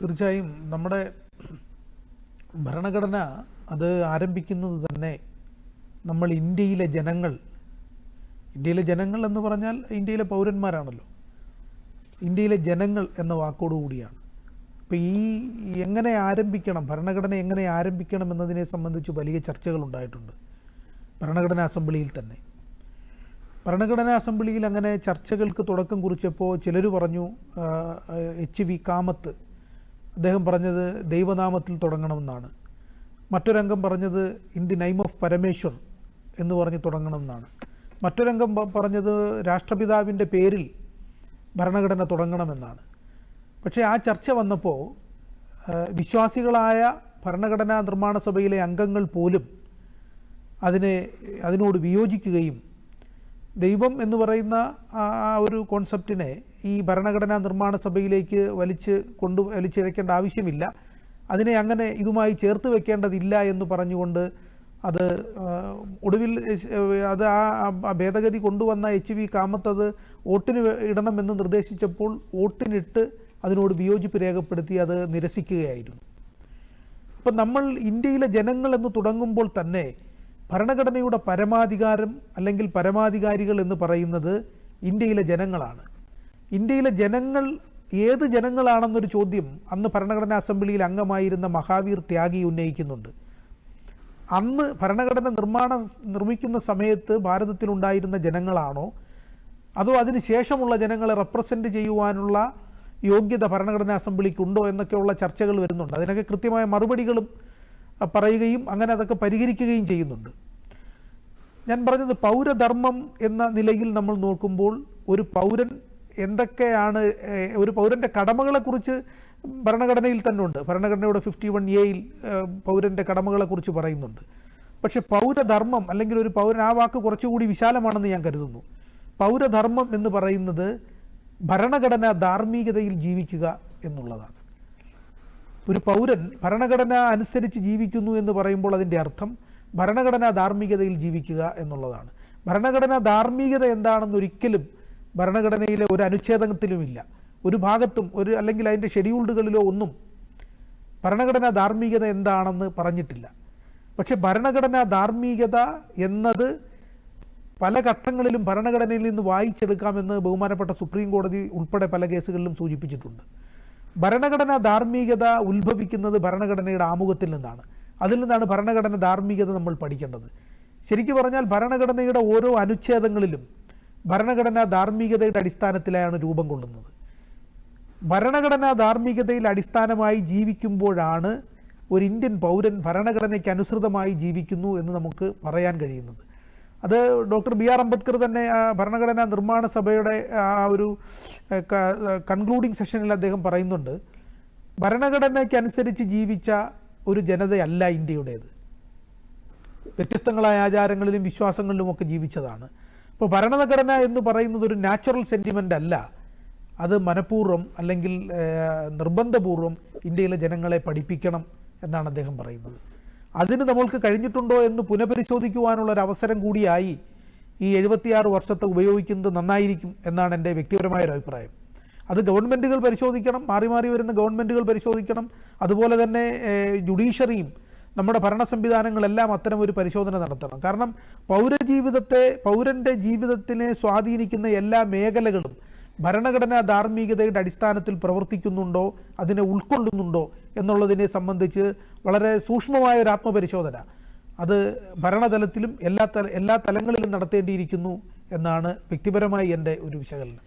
തീർച്ചയായും നമ്മുടെ ഭരണഘടന അത് ആരംഭിക്കുന്നത് തന്നെ നമ്മൾ ഇന്ത്യയിലെ ജനങ്ങൾ ഇന്ത്യയിലെ ജനങ്ങൾ എന്ന് പറഞ്ഞാൽ ഇന്ത്യയിലെ പൗരന്മാരാണല്ലോ. ഇന്ത്യയിലെ ജനങ്ങൾ എന്ന വാക്കോടുകൂടിയാണ് അപ്പോൾ ഈ എങ്ങനെ ആരംഭിക്കണം ഭരണഘടന എങ്ങനെ ആരംഭിക്കണം എന്നതിനെ സംബന്ധിച്ച് വലിയ ചർച്ചകൾ ഉണ്ടായിട്ടുണ്ട് ഭരണഘടനാ അസംബ്ലിയിൽ തന്നെ. ഭരണഘടനാ അസംബ്ലിയിൽ അങ്ങനെ ചർച്ചകൾക്ക് തുടക്കം കുറിച്ചപ്പോൾ ചിലർ പറഞ്ഞു എച്ച് വി കാമത്ത് അദ്ദേഹം പറഞ്ഞത് ദൈവനാമത്തിൽ തുടങ്ങണമെന്നാണ്. മറ്റൊരംഗം പറഞ്ഞത് in the name of Parameshwar എന്ന് പറഞ്ഞ് തുടങ്ങണമെന്നാണ്. മറ്റൊരംഗം പറഞ്ഞത് രാഷ്ട്രപിതാവിന്റെ പേരിൽ ഭരണഘടന തുടങ്ങണമെന്നാണ് പക്ഷേ ആ ചർച്ച വന്നപ്പോൾ വിശ്വാസികളായ ഭരണഘടനാ നിർമ്മാണ സഭയിലെ അംഗങ്ങൾ പോലും അതിനെ അതിനോട് വിയോജിക്കുകയും ദൈവം എന്ന് പറയുന്ന ആ ഒരു കോൺസെപ്റ്റിനെ ഈ ഭരണഘടനാ നിർമ്മാണ സഭയിലേക്ക് വലിച്ച് കൊണ്ടു വലിച്ചിഴക്കേണ്ട ആവശ്യമില്ല. അതിനെ അങ്ങനെ ഇതുമായി ചേർത്ത് വെക്കേണ്ടതില്ല എന്ന് പറഞ്ഞുകൊണ്ട് അത് ഒടുവിൽ അത് ആ ഭേദഗതി കൊണ്ടുവന്ന എച്ച് വി കാമത്ത് അത് വോട്ടിന് ഇടണമെന്ന് നിർദ്ദേശിച്ചപ്പോൾ വോട്ടിനിട്ട് അതിനോട് വിയോജിപ്പ് രേഖപ്പെടുത്തി അത് നിരസിക്കുകയായിരുന്നു. ഇപ്പം നമ്മൾ ഇന്ത്യയിലെ ജനങ്ങൾ എന്ന് തുടങ്ങുമ്പോൾ തന്നെ ഭരണഘടനയുടെ പരമാധികാരം അല്ലെങ്കിൽ പരമാധികാരികൾ എന്ന് പറയുന്നത് ഇന്ത്യയിലെ ജനങ്ങളാണ്. ഇന്ത്യയിലെ ജനങ്ങൾ ഏത് ജനങ്ങളാണെന്നൊരു ചോദ്യം അന്ന് ഭരണഘടനാ അസംബ്ലിയിൽ അംഗമായിരുന്ന മഹാവീർ ത്യാഗി ഉന്നയിക്കുന്നുണ്ട്. അന്ന് ഭരണഘടന നിർമ്മാണ നിർമ്മിക്കുന്ന സമയത്ത് ഭാരതത്തിലുണ്ടായിരുന്ന ജനങ്ങളാണോ? അതോ അതിന് ശേഷമുള്ള ജനങ്ങളെ റെപ്രസെന്റ് ചെയ്യുവാനുള്ള യോഗ്യത ഭരണഘടനാ അസംബ്ലിക്കുണ്ടോ എന്നൊക്കെയുള്ള ചർച്ചകൾ വരുന്നുണ്ട്. അതിനൊക്കെ കൃത്യമായ മറുപടികളും പറയുകയും അങ്ങനെ അതൊക്കെ പരിഹരിക്കുകയും ചെയ്യുന്നുണ്ട്. ഞാൻ പറഞ്ഞത് പൗരധർമ്മം എന്ന നിലയിൽ നമ്മൾ നോക്കുമ്പോൾ ഒരു പൗരൻ എന്തൊക്കെയാണ് ഒരു പൗരന്റെ കടമകളെക്കുറിച്ച് ഭരണഘടനയിൽ തന്നെ ഉണ്ട്. ഭരണഘടനയുടെ ഫിഫ്റ്റി വൺ എയിൽ പൗരന്റെ കടമകളെക്കുറിച്ച് പറയുന്നുണ്ട്. പക്ഷേ പൗരധർമ്മം അല്ലെങ്കിൽ ഒരു പൗരൻ ആ വാക്ക് കുറച്ചുകൂടി വിശാലമാണെന്ന് ഞാൻ കരുതുന്നു. പൗരധർമ്മം എന്ന് പറയുന്നത് ഭരണഘടന ധാർമ്മികതയിൽ ജീവിക്കുക എന്നുള്ളതാണ്. ഒരു പൗരൻ ഭരണഘടന അനുസരിച്ച് ജീവിക്കുന്നു എന്ന് പറയുമ്പോൾ അതിന്റെ അർത്ഥം ഭരണഘടനാ ധാർമ്മികതയിൽ ജീവിക്കുക എന്നുള്ളതാണ്. ഭരണഘടനാ ധാർമ്മികത എന്താണെന്നൊരിക്കലും ഭരണഘടനയിലെ ഒരു അനുച്ഛേദത്തിലുമില്ല ഒരു ഭാഗത്തും ഒരു അല്ലെങ്കിൽ അതിന്റെ ഷെഡ്യൂൾഡുകളിലോ ഒന്നും ഭരണഘടനാ ധാർമ്മികത എന്താണെന്ന് പറഞ്ഞിട്ടില്ല. പക്ഷേ ഭരണഘടനാ ധാർമ്മികത എന്നത് പല ഘട്ടങ്ങളിലും ഭരണഘടനയിൽ നിന്ന് വായിച്ചെടുക്കാമെന്ന് ബഹുമാനപ്പെട്ട സുപ്രീം കോടതി ഉൾപ്പെടെ പല കേസുകളിലും സൂചിപ്പിച്ചിട്ടുണ്ട്. ഭരണഘടനാ ധാർമ്മികത ഉത്ഭവിക്കുന്നത് ഭരണഘടനയുടെ ആമുഖത്തിൽ നിന്നാണ്. അതിൽ നിന്നാണ് ഭരണഘടന ധാർമ്മികത നമ്മൾ പഠിക്കേണ്ടത്. ശരിക്കു പറഞ്ഞാൽ ഭരണഘടനയുടെ ഓരോ അനുച്ഛേദങ്ങളിലും ഭരണഘടനാ ധാർമ്മികതയുടെ അടിസ്ഥാനത്തിലാണ് രൂപം കൊള്ളുന്നത്. ഭരണഘടനാ ധാർമ്മികതയിൽ അടിസ്ഥാനമായി ജീവിക്കുമ്പോഴാണ് ഒരു ഇന്ത്യൻ പൗരൻ ഭരണഘടനയ്ക്ക് അനുസൃതമായി ജീവിക്കുന്നു എന്ന് നമുക്ക് പറയാൻ കഴിയുന്നത്. അത് ഡോക്ടർ ബി ആർ അംബേദ്കർ തന്നെ ഭരണഘടനാ നിർമ്മാണ സഭയുടെ ആ ഒരു കൺക്ലൂഡിംഗ് സെഷനിൽ അദ്ദേഹം പറയുന്നുണ്ട്. ഭരണഘടനയ്ക്കനുസരിച്ച് ജീവിച്ച ഒരു ജനതയല്ല ഇന്ത്യയുടേത്. വ്യത്യസ്തങ്ങളായ ആചാരങ്ങളിലും വിശ്വാസങ്ങളിലും ഒക്കെ ജീവിച്ചതാണ്. ഇപ്പോൾ ഭരണഘടന എന്ന് പറയുന്നത് ഒരു നാച്ചുറൽ സെന്റിമെന്റ് അല്ല. അത് മനഃപൂർവം അല്ലെങ്കിൽ നിർബന്ധപൂർവം ഇന്ത്യയിലെ ജനങ്ങളെ പഠിപ്പിക്കണം എന്നാണ് അദ്ദേഹം പറയുന്നത്. അതിന് നമ്മൾക്ക് കഴിഞ്ഞിട്ടുണ്ടോ എന്ന് പുനഃപരിശോധിക്കുവാനുള്ള ഒരു അവസരം കൂടിയായി ഈ എഴുപത്തിയാറ് വർഷത്തെ ഉപയോഗിക്കുന്നത് നന്നായിരിക്കും എന്നാണ് എന്റെ വ്യക്തിപരമായ ഒരു അഭിപ്രായം അത് ഗവൺമെന്റുകൾ പരിശോധിക്കണം മാറി മാറി വരുന്ന ഗവൺമെന്റുകൾ പരിശോധിക്കണം. അതുപോലെ തന്നെ ജുഡീഷ്യറിയും നമ്മുടെ ഭരണ സംവിധാനങ്ങളെല്ലാം അത്തരം ഒരു പരിശോധന നടത്തണം. കാരണം പൗരജീവിതത്തെ പൗരന്റെ ജീവിതത്തിനെ സ്വാധീനിക്കുന്ന എല്ലാ മേഖലകളും ഭരണഘടനാ ധാർമ്മികതയുടെ അടിസ്ഥാനത്തിൽ പ്രവർത്തിക്കുന്നുണ്ടോ അതിനെ ഉൾക്കൊള്ളുന്നുണ്ടോ എന്നുള്ളതിനെ സംബന്ധിച്ച് വളരെ സൂക്ഷ്മമായ ഒരു ആത്മപരിശോധന. അത് ഭരണതലത്തിലും എല്ലാ തല എല്ലാ തലങ്ങളിലും നടത്തേണ്ടിയിരിക്കുന്നു എന്നാണ് വ്യക്തിപരമായി എന്റെ ഒരു വിശകലനം.